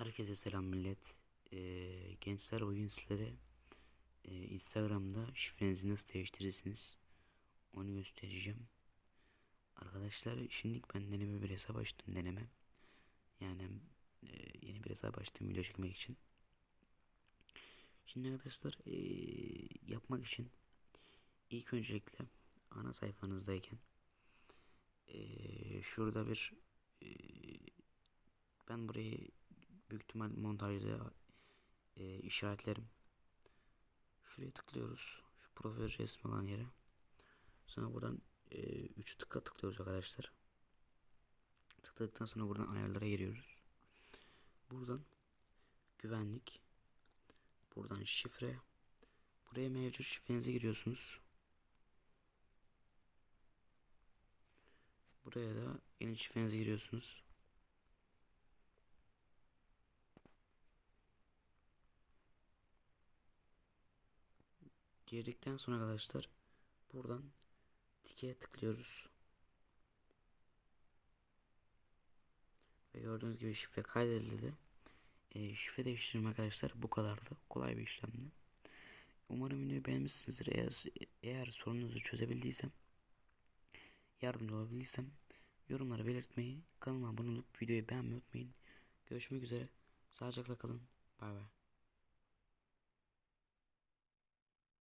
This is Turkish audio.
Herkese selam millet. Ee, gençler bugün sizlere e, Instagram'da şifrenizi nasıl değiştirirsiniz onu göstereceğim. Arkadaşlar şimdilik ben deneme bir hesap açtım deneme. Yani e, yeni bir hesap açtım video çekmek için. Şimdi arkadaşlar e, yapmak için ilk öncelikle ana sayfanızdayken e, şurada bir e, ben burayı büyük ihtimal montajda e, işaretlerim. Şuraya tıklıyoruz. Şu profil resmi olan yere. Sonra buradan 3 e, tıkla tıklıyoruz arkadaşlar. Tıkladıktan sonra buradan ayarlara giriyoruz. Buradan güvenlik. Buradan şifre. Buraya mevcut şifrenizi giriyorsunuz. Buraya da yeni şifrenizi giriyorsunuz. Girdikten sonra arkadaşlar buradan tike tıklıyoruz. Ve gördüğünüz gibi şifre kaydedildi. E, şifre değiştirme arkadaşlar bu kadardı. Kolay bir işlemdi. Umarım videoyu beğenmişsinizdir. Eğer, eğer sorununuzu çözebildiysem yardımcı olabildiysem yorumlara belirtmeyi, kanalıma abone olup videoyu beğenmeyi unutmayın. Görüşmek üzere. Sağlıcakla kalın. Bay bay.